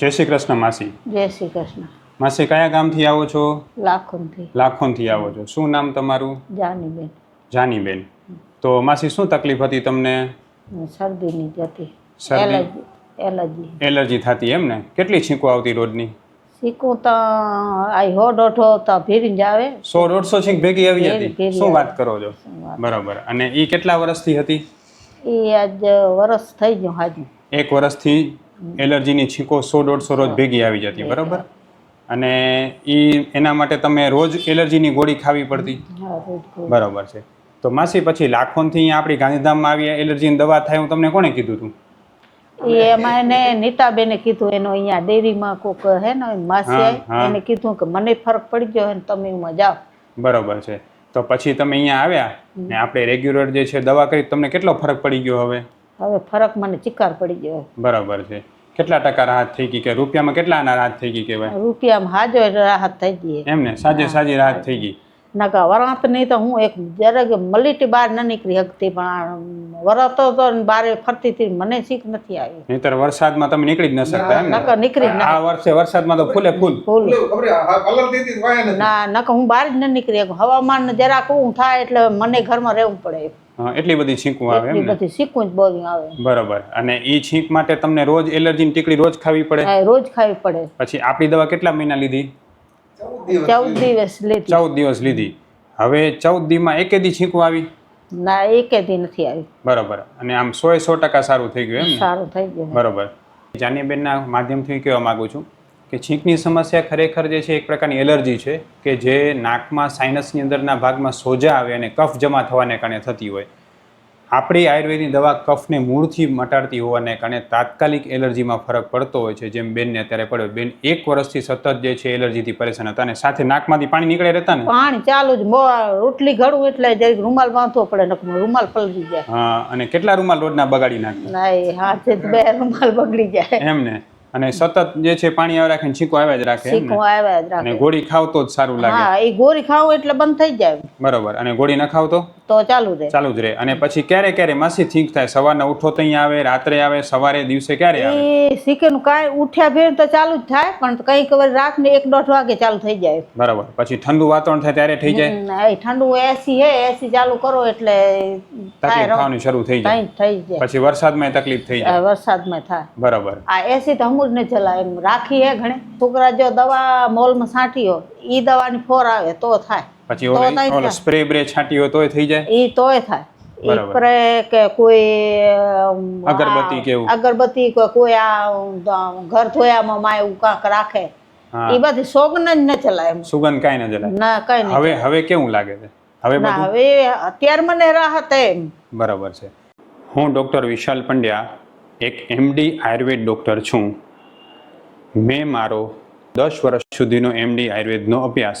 જય શ્રી કૃષ્ણ માસી. જય શ્રી કૃષ્ણ. માસી કયા ગામથી આવો છો? લાખોથી લાખોનથી આવો છો. શું નામ તમારું? જાનીબેન. જાનીબેન. તો માસી શું તકલીફ હતી તમને? શરદીની હતી. શરદી? Allergy allergy. થતી એમ ને? કેટલી છીંકો આવતી રોજની? શીખું તો આ હો દોઢો તો ભીરી જ આવે. સો દોઢસો છીંક ભેગી આવી હતી? શું વાત કરો છો? બરાબર. અને એ કેટલા વર્ષથી હતી? એ આજ વરસ થઈ ગયું હાજુ. એક વર્ષથી એલર્જીની છીંકો સો દોઢસો રોજ ભેગી આવી જતી બરાબર? અને એ એના માટે તમે રોજ એલર્જીની ગોળી ખાવી પડતી. બરાબર છે. તો માસી પછી લાખોનથી અહીંયા આપણી ગાંધીધામમાં આવી એલર્જીની દવા થાય હું તમને કોણે કીધું હતું એ એમાં એને નીતાબેને કીધું એનો અહીંયા ડેરીમાં કોક હે ને માસી એને કીધું કે મને ફરક પડી ગયો ને તમે એમાં જાઓ. બરાબર છે. તો પછી તમે અહીંયા આવ્યા ને આપણે રેગ્યુલર જે છે દવા કરી તમને કેટલો ફરક પડી ગયો હવે? હવે ફરક મને ચિકાર પડી ગયો બરાબર છે. કેટલા ટકા રાહત થઈ ગઈ કે રૂપિયામાં કેટલા ના રાહત થઈ ગઈ કહેવાય? રૂપિયામાં હાજો એટલે રાહત થઈ ગઈ એમને સાજે સાજી રાહત થઈ ગઈ. નકા વરાત નહીં તો હું એક જરાક મલીટી બહાર ન નીકળી શકતી પણ વરતો તો ને બારે ફરતી હતી મને શીખ નથી આવી. નહીતર વરસાદમાં તમે નીકળી જ ન શકતા એમ નકર નીકળી જ આ વર્ષે વરસાદમાં તો ફૂલે ફૂલ. ફૂલ. ના નકર હું બહાર જ ન નીકળી શકું. હવામાન જરાક હું થાય એટલે મને ઘરમાં રહેવું પડે. એટલી બધી છીંકું આવે એમ બધી છીંકું જ બધું આવે. બરાબર. અને એ છીંક માટે તમને રોજ એલર્જીની ટીકડી રોજ ખાવી પડે? રોજ ખાવી પડે. પછી આપણી દવા કેટલા મહિના લીધી? ચૌદ દિવસ લીધી. ચૌદ દિવસ લીધી. હવે ચૌદ દીમાં એકે દી છીંકું આવી? ના એકે દી નથી આવી. બરાબર. અને આમ સો સો ટકા સારું થઈ ગયું એમ સારું થઈ ગયું. બરોબર. જાનીબેનના માધ્યમથી કહેવા માગું છું કે છીંકની સમસ્યા ખરેખર જે છે એક પ્રકારની એલર્જી છે કે જે નાકમાં સાઇનસની અંદરના ભાગમાં સોજા આવે અને કફ જમા થવાને કારણે થતી હોય. આપણી આયુર્વેદની દવા કફને મૂળથી મટાડતી હોવાને કારણે તાત્કાલિક એલર્જીમાં ફરક પડતો હોય છે. જેમ બેનને અત્યારે પડ્યો. બેન એક વર્ષથી સતત જે છે એલર્જીથી પરેશાન હતા અને સાથે નાકમાંથી પાણી નીકળે રહેતા ને? પાણી ચાલુ જ. રોટલી ઘડું એટલે જરીક રૂમાલ બાંધવો પડે નકર રૂમાલ પલળી જાય. હા અને કેટલા રૂમાલ રોજના બગાડી નાખે હાથે બે રૂમાલ બગડી જાય. એમને અને સતત જે છે પાણી આવે રાખે છીકો આવ્યા જ રાખે છીકો આવ્યા જ અને ગોળી ખાવ તો જ સારું લાગે. હા એ ગોળી ખાવું એટલે બંધ થઈ જાય બરોબર. અને ગોળી ન ખાવ તો? તો ચાલુ રહે. ચાલુ જ રહે. અને પછી ક્યારે ક્યારે માસી થીંક થાય? સવારના ઉઠો તો અહીંયા આવે રાત્રે આવે સવારે દિવસે ક્યારે આવે? એ શીખેનું કાંઈ ઉઠ્યા ભેર તો ચાલુ જ થાય પણ કંઈક વાર રાતને એક દોઢ વાગે ચાલુ થઈ જાય. બરાબર. પછી ઠંડુ વાતાવરણ થાય ત્યારે થઈ જાય? હમ, એ ઠંડુ એસી હે એસી ચાલુ કરો એટલે તકલીફ થાય થવાની શરૂ થઈ જાય. કંઈ થઈ જાય. પછી વરસાદમાં તકલીફ થઈ જાય. આ વરસાદમાં થાય. બરાબર. આ એસી તો હમું જ ને ચલાવે. એમ રાખી હે ઘણે. છોકરા જો દવા મોલમાં છાંટી હોય ઈ દવાની ફોર આવે તો થાય. પછી ઓલો ઓલો સ્પ્રે બ્રે છાંટ્યો તોય થઈ જાય? ઈ તોય થાય. સ્પ્રે કે કોઈ અગરબત્તી કેવું? અગરબત્તી કે કોઈ આ ઘર ધોયામાં માં એવું કાંક રાખે. એ બધી સોગન જ ન ચલાય સુગંધ કાંઈ ન ચલાય. ના કઈ હવે હવે કેવું લાગે છે? હવે હવે અત્યારે મને રાહત એમ. બરાબર છે. હું ડૉક્ટર વિશાલ પંડ્યા એક એમડી આયુર્વેદ ડૉક્ટર છું. મેં મારો દસ વર્ષ સુધીનો એમડી આયુર્વેદનો અભ્યાસ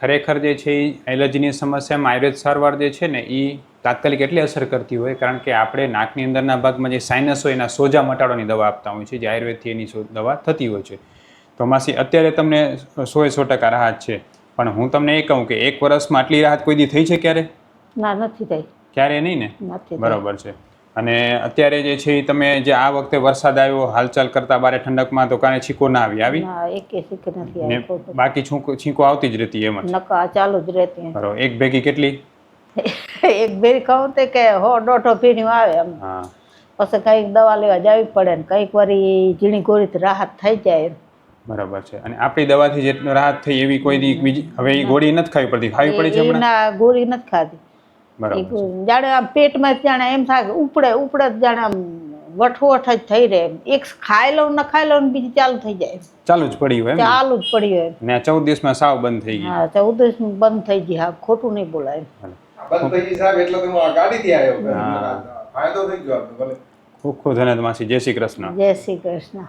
ખરેખર જે છે એ એલર્જીની સમસ્યામાં આયુર્વેદ સારવાર જે છે ને એ તાત્કાલિક એટલી અસર કરતી હોય. કારણ કે આપણે નાકની અંદરના ભાગમાં જે સાઇનસ હોય એના સોજા મટાડવાની દવા આપતા હોય છે. જે આયુર્વેદથી એની દવા થતી હોય છે. તો માસી અત્યારે તમને સોએ સો ટકા રાહત છે. પણ હું તમને એ કહું કે એક વર્ષમાં આટલી રાહત કોઈ દી થઈ છે ક્યારે? ના નથી થઈ. ક્યારે નહીં ને? બરાબર છે. અને અત્યારે જે છે એ તમે જે આ વખતે વરસાદ આવ્યો હાલચાલ કરતા બારે ઠંડકમાં તો કાને છીકો ના આવી આવી? ના એકે શીખ નથી ને આવી બાકી છીકો છીકો આવતી જ રહેતી એમ જ. નકા ચાલુ જ રહેતી બરોબર એક ભેગી કેટલી? એક ભેગી કહું તે કે હો દોઢો પીણ્યું આવે એમ. હા. પછી કંઈક દવા લેવા જવી પડે ને કંઈક વારી ઝીણી ગોળી રાહત થઈ જાય. બરાબર છે. અને આપણી દવાથી જેટલો રાહત થઈ એવી કોઈ બીજી હવે એ ગોળી નથી ખાવી પડતી? ખાવી પડી છે ના ગોળી નથી એક જાણે આમ પેટમાં જાણે એમ થાય ઉપડે ઉપડે જાણે આમ વઠવઠ જ થઈ રહે એક ખાઈ લઉં ન ખાઈ લઉં બીજી ચાલુ થઈ જાય ચાલુ જ પડી હોય એમ ચાલુ જ પડી હોય ને ચૌદ દિવસમાં સાવ બંધ થઈ ગઈ. હા ચૌદ દિવસ બંધ થઈ ગઈ. હા ખોટું નહીં બોલાય બંધ થઈ ગઈ સાહેબ એટલે તો હું આ ગાડીથી આવ્યો. ફાયદો થઈ ગયો ભલે. ખૂબ ખૂબ ધન્યવાદ માસી. જય શ્રી કૃષ્ણ. જય શ્રી કૃષ્ણ.